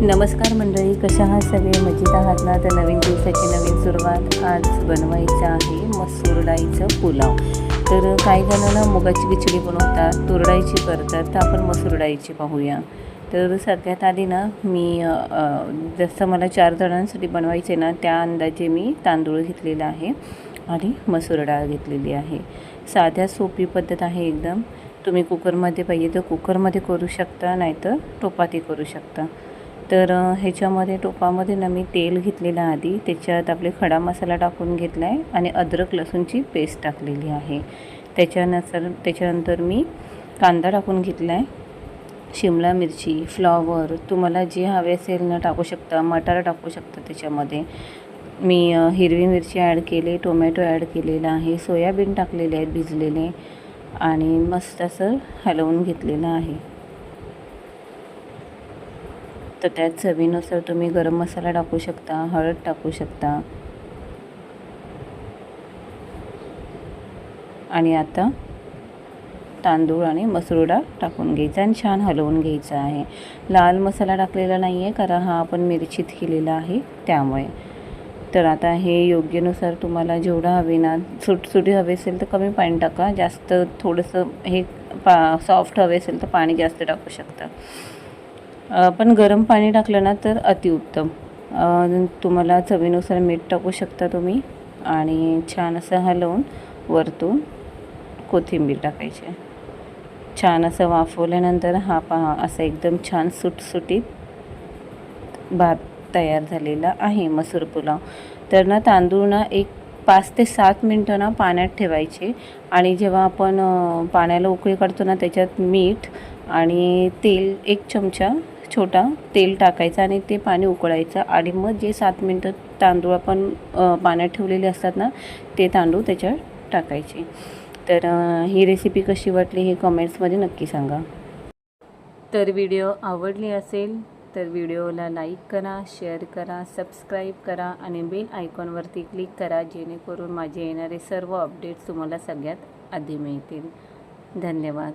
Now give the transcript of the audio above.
नमस्कार मंडळी कशा आहात सगळे? मजेत आहात ना? तर नवीन दिवसाची नवीन सुरुवात आज बनवायचं आहे मसूर डाळीचं पुलाव. तर काही जणांना मुगाची खिचडी बनवतात तुरडाईची करतात तर आपण मसूर डाळीची पाहूया. तर सगळ्यात आधी ना मी जसं मला चार जणांसाठी बनवायचे ना त्या अंदाजे मी तांदूळ घेतलेला आहे आणि मसूर डाळ घेतलेली आहे. साध्या सोपी पद्धत आहे एकदम. तुम्ही कुकरमध्ये पाहिजे तर कुकरमध्ये करू शकता नाहीतर टोपातही करू शकता. तर ह्याच्यामध्ये टोपामध्ये ना मी तेल घेतलेलं आधी त्याच्यात आपले खडा मसाला टाकून घेतला आहे आणि अद्रक लसूणची पेस्ट टाकलेली आहे. त्याच्यानंतर त्याच्यानंतर मी कांदा टाकून घेतला आहे शिमला मिरची फ्लॉवर तुम्हाला जे हवे असेल ना टाकू शकता मटार टाकू शकता त्याच्यामध्ये. मी हिरवी मिरची ॲड केली टोमॅटो ॲड केलेला आहे सोयाबीन टाकलेले आहेत भिजलेले आणि मस्त असं हलवून घेतलेलं आहे. तर त्यात चवीनुसार तुम्ही गरम मसाला टाकू शकता हळद टाकू शकता. आणि आता तांदूळ आणि मसूर डाळ टाकून घ्यायचा आणि छान हलवून घ्यायचा आहे. लाल मसाला टाकलेला नाही आहे कारण हा आपण मिरचीत केलेला आहे त्यामुळे. तर आता हे योग्यनुसार तुम्हाला जेवढं हवे ना सुटसुटी हवे असेल तर कमी पाणी टाका. जास्त थोडंसं हे पा सॉफ्ट हवे असेल तर पाणी जास्त टाकू शकता. पण गरम पाणी टाकलं ना तर अतिउत्तम. तुम्हाला चवीनुसार मीठ टाकू शकता तुम्ही आणि छान असं हलवून वरतून कोथिंबीर टाकायची. छान असं वाफवल्यानंतर हा पहा असा एकदम छान सुटसुटीत भात तयार झालेला आहे मसूर पुलाव. तर ना तांदूळ ना एक पाच ते सात मिनटं ना पाण्यात ठेवायचे आणि जेव्हा आपण पाण्याला उकळी काढतो ना त्याच्यात मीठ आणि तेल एक चमचा छोटा तेल टाकायचं आणि ते पाणी उकळायचं. आणि मग जे सात मिनटं तांदूळ आपण पाण्यात ठेवलेले असतात ना ते तांदूळ त्याच्यावर टाकायचे. तर ही रेसिपी कशी वाटली हे कमेंट्समध्ये नक्की सांगा. तर व्हिडिओ आवडली असेल तर व्हिडिओला लाईक करा शेअर करा सबस्क्राईब करा आणि बेल आयकॉनवरती क्लिक करा जेणेकरून माझे येणारे सर्व अपडेट्स तुम्हाला सगळ्यात आधी मिळतील. धन्यवाद.